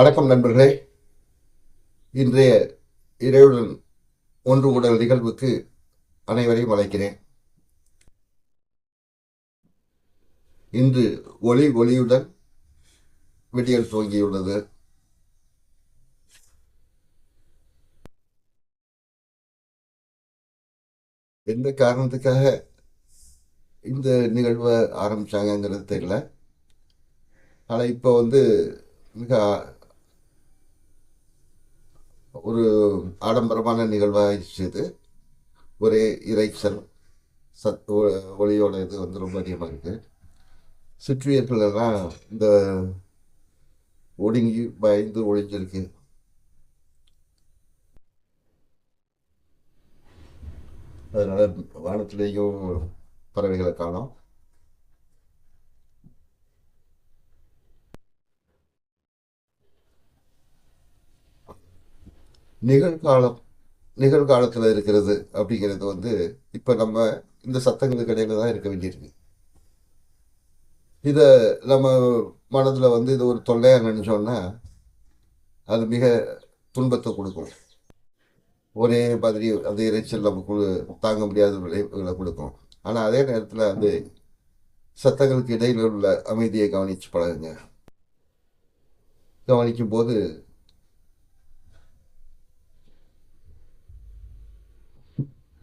வணக்கம் நண்பர்களே. இன்றைய இறைவுடன் ஒன்று உடல் நிகழ்வுக்கு அனைவரையும் அழைக்கிறேன். இன்று ஒளி ஒளியுடன் விடியல் துவங்கியுள்ளது. எந்த காரணத்துக்காக இந்த நிகழ்வை ஆரம்பித்தாங்கங்கிறது தெரியல. ஆனால் இப்போ வந்து மிக ஒரு ஆடம்பரமான நிகழ்வாகிடுச்சு இது ஒரே இறைச்சல் சத் ஒ- ஒளியோட இது வந்து ரொம்ப அதிகமாக இருக்குது சிற்றியர்கள் எல்லாம் இந்த ஒடுங்கி பயந்து ஒழிஞ்சிருக்கு அதனால் வானத்திலேயும் பறவைகளை காணோம். நிகழ்காலம் நிகழ்காலத்தில் இருக்கிறது அப்படிங்கிறது வந்து இப்போ நம்ம இந்த சத்தங்களுக்கு இடையில தான் இருக்க வேண்டியிருக்கு. இதை நம்ம மனதில் வந்து இது ஒரு தொல்லையாக நினச்சோன்னா அது மிக துன்பத்தை கொடுக்கும். ஒரே மாதிரி அந்த இறைச்சல் நமக்கு தாங்க முடியாத விளைவுகளை கொடுக்கும். ஆனால் அதே நேரத்தில் அந்த சத்தங்களுக்கு இடையில் உள்ள அமைதியை கவனித்து பழகுங்க. கவனிக்கும் போது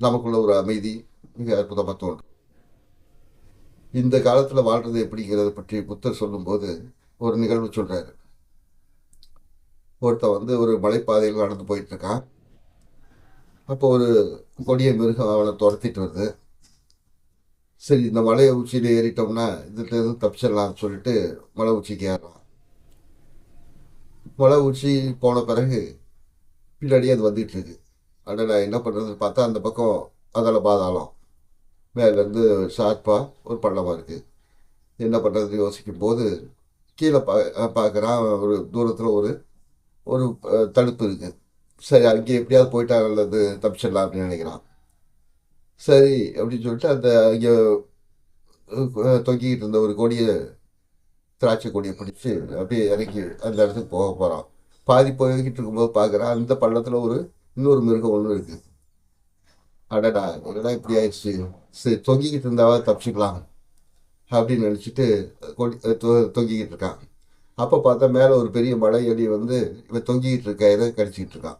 நமக்குள்ள ஒரு அமைதி மிக அற்புதமாக தோன்றும். இந்த காலத்தில் வாழ்றது எப்படிங்கிறத பற்றி புத்தர் சொல்லும்போது ஒரு நிகழ்வு சொல்கிறாரு ஒருத்தன் வந்து ஒரு மலைப்பாதையில் நடந்து போயிட்டுருக்கான். அப்போ ஒரு கொடிய மிருகம் அவனை துரத்திட்டு வருது. சரி இந்த மலை உச்சியில் ஏறிட்டோம்னா இதுலேருந்து தப்பிச்சிடலாம்னு சொல்லிட்டு மலை உச்சிக்கு ஏறலாம் மலை உச்சி போன பிறகு பின்னாடியே அது வந்துகிட்டு இருக்கு. அடடா என்ன பண்ணுறதுன்னு பார்த்தா அந்த பக்கம் அதில் பாதாளம். மேலேருந்து ஷார்ப்பாக ஒரு பள்ளமாக இருக்குது என்ன பண்ணுறதுன்னு யோசிக்கும் போது கீழே பா பார்க்குறான் ஒரு தூரத்தில் ஒரு ஒரு தடுப்பு இருக்குது சரி அங்கே எப்படியாவது போயிட்டா நல்லது தப்பிச்சிடலாம் அப்படின்னு நினைக்கிறான். சரி அப்படின்னு சொல்லிட்டு அந்த இங்கே தொங்கிக்கிட்டு இருந்த ஒரு கொடியை திராட்சை கொடியை பிடிச்சி அப்படியே இறக்கி அந்த இடத்துக்கு போக போகிறான் பாதி போய்கிட்டு இருக்கும்போது பார்க்குறான் அந்த பள்ளத்தில் ஒரு இன்னொரு மிருகம் ஒன்று இருக்குது அடடா என்னடா இப்படி ஆயிடுச்சு? சரி தொங்கிக்கிட்டு இருந்தாவா? தப்பிச்சுக்கலாம். அப்படின்னு நினச்சிட்டு கொடி தொ- தொங்கிக்கிட்டு இருக்கான். அப்போ பார்த்தா மேலே ஒரு பெரிய மலை எலி வந்து இவன் தொங்கிக்கிட்டு இருக்க இதை கடிச்சிக்கிட்டு இருக்கான்.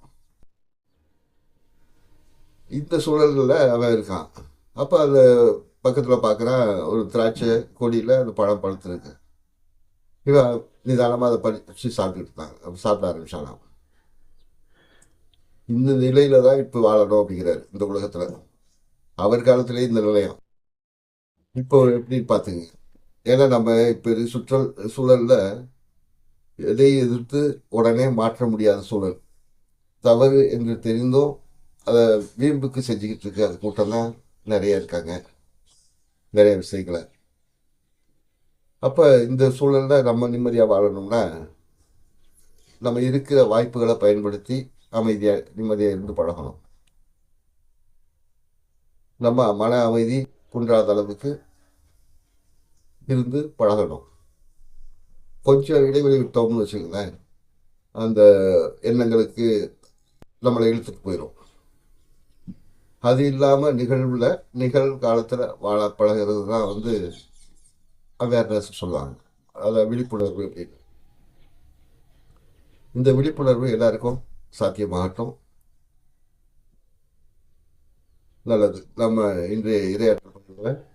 இந்த சூழல்களில் அவன் இருக்கான். அப்போ அந்த பக்கத்தில் பார்க்குறான் ஒரு திராட்சை கொடியில் அந்த பழம் பழுத்துருக்கு. இவன் நிதானமாக அதை பறிச்சு சாப்பிட்டுட்டு இருந்தாங்க சாப்பிட ஆரம்பிச்சானாம். இந்த நிலையில தான் இப்போ வாழணும் அப்படிங்கிறாரு இந்த உலகத்தில். அவர் காலத்திலே இந்த நிலையம். இப்போ எப்படி பார்த்துங்க. ஏன்னா நம்ம இப்போ சுற்றல் சூழலில் எதை எதிர்த்து உடனே மாற்ற முடியாத சூழல். தவறு என்று தெரிந்தும் அதை வீம்புக்கு செஞ்சுக்கிட்டு இருக்க. கூட்டம்தான் நிறைய இருக்காங்க. நிறைய விஷயங்களை. அப்போ இந்த சூழலில் நம்ம நிம்மதியாக வாழணும்னா நம்ம இருக்கிற வாய்ப்புகளை பயன்படுத்தி அமைதியாக நிம்மதியாக இருந்து பழகணும். நம்ம மன அமைதி குன்றாத அளவுக்கு இருந்து பழகணும். கொஞ்சம் இடைவெளி விட்டோம்னு வச்சுக்கோங்களேன் அந்த எண்ணங்களுக்கு நம்மளை இழுத்துட்டு போயிடும் அது இல்லாமல் நிகழ்வில் நிகழ்காலத்தில் வாழ பழகிறது தான் வந்து அவேர்னஸ் சொல்லுவாங்க. அதை விழிப்புணர்வு அப்படின்னு. இந்த விழிப்புணர்வு எல்லாருக்கும் சாத்தியமாகட்டும். நல்லது. நம்ம இன்றைய இரையாற்றல் பகுதியில்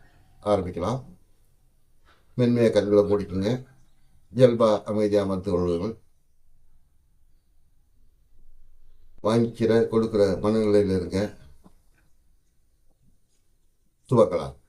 ஆரம்பிக்கலாம். மென்மையாக கண்களை மூடிக்கோங்க இயல்பா அமைதியாக மருத்துவ கொள்ளுங்கள். வாங்கிக்கிற கொடுக்குற மனநிலையில் இருங்க. துவக்கலாம்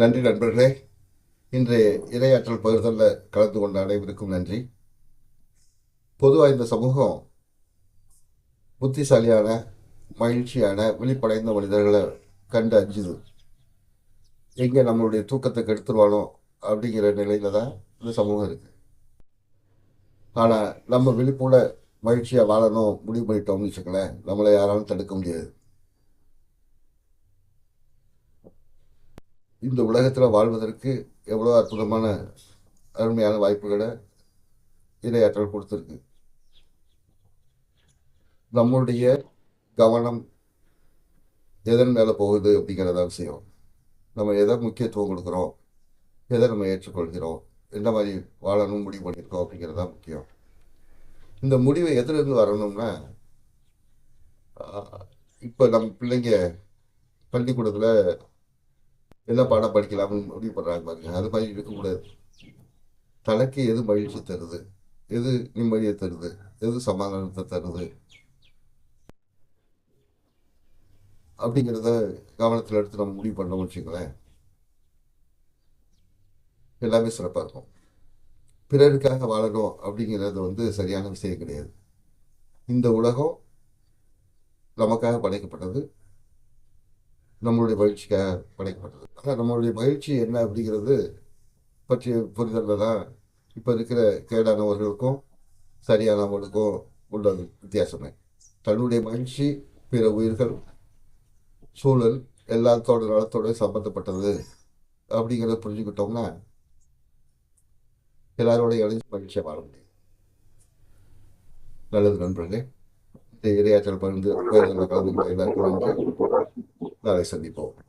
நன்றி நண்பர்களே. இன்றைய இரையாற்றல் பகிர்தலில் கலந்து கொண்ட அனைவருக்கும் நன்றி. பொதுவாக இந்த சமூகம் புத்திசாலியான மகிழ்ச்சியான விழிப்படைந்த மனிதர்களை கண்டு அஞ்சுது. எங்கே நம்மளுடைய தூக்கத்தை கெடுத்துருவானோ அப்படிங்கிற நிலையில் தான் இந்த சமூகம் இருக்குது ஆனால் நம்ம விழிப்புல மகிழ்ச்சியாக வாழணும் முடிவு பண்ணிட்டோம்னு வச்சுக்கோங்களேன் நம்மளை யாராலும் தடுக்க முடியாது. இந்த உலகத்தில் வாழ்வதற்கு எவ்வளோ அற்புதமான அருமையான வாய்ப்புகளை இடையாற்றல் கொடுத்துருக்கு. நம்மளுடைய கவனம் எதன் மேலே போகுது அப்படிங்கிறத விஷயம். நம்ம எதை முக்கியத்துவம் கொடுக்குறோம் எதை நம்ம ஏற்றுக்கொள்கிறோம் எந்த மாதிரி வாழணும் முடிவு பண்ணியிருக்கோம் அப்படிங்கிறது தான் முக்கியம். இந்த முடிவை எதுலேருந்து வரணும்னா இப்போ நம்ம பிள்ளைங்க பள்ளிக்கூடத்தில் என்ன பாடம் படிக்கலாம்னு முடிவு பண்ணுறாங்க பாருங்க. அது மாதிரி இருக்கக்கூடாது. தனக்கு எது மகிழ்ச்சி தருது? எது நிம்மதியை தருது? எது சமாதானத்தை தருது? அப்படிங்கிறத கவனத்தில் எடுத்து நம்ம முடிவு பண்ணோம்னு வச்சுங்களேன் எல்லாமே சிறப்பாக இருக்கும். பிறருக்காக வாழணும் அப்படிங்கிறது வந்து சரியான விஷயம் கிடையாது. இந்த உலகம் நமக்காக படைக்கப்பட்டது. நம்மளுடைய மகிழ்ச்சிக்காக படைக்கப்பட்டது. ஆனால் நம்மளுடைய மகிழ்ச்சி என்ன அப்படிங்கிறது பற்றிய புரிதலில் தான் இப்போ இருக்கிற கேடானவர்களுக்கும் சரியானவர்களுக்கும் உள்ள வித்தியாசமே. தன்னுடைய மகிழ்ச்சி பிற உயிர்கள் சூழல் எல்லாத்தோட நலத்தோட சம்பந்தப்பட்டது அப்படிங்கிறத புரிஞ்சுக்கிட்டோம்னா எல்லாரோட இணைஞ்சு மகிழ்ச்சியாக வாழ முடியும். நல்லது நண்பர்களே இந்த இரையாற்றல் பகிர்ந்து எல்லாருக்கும் நன்றி. 那来 kayo.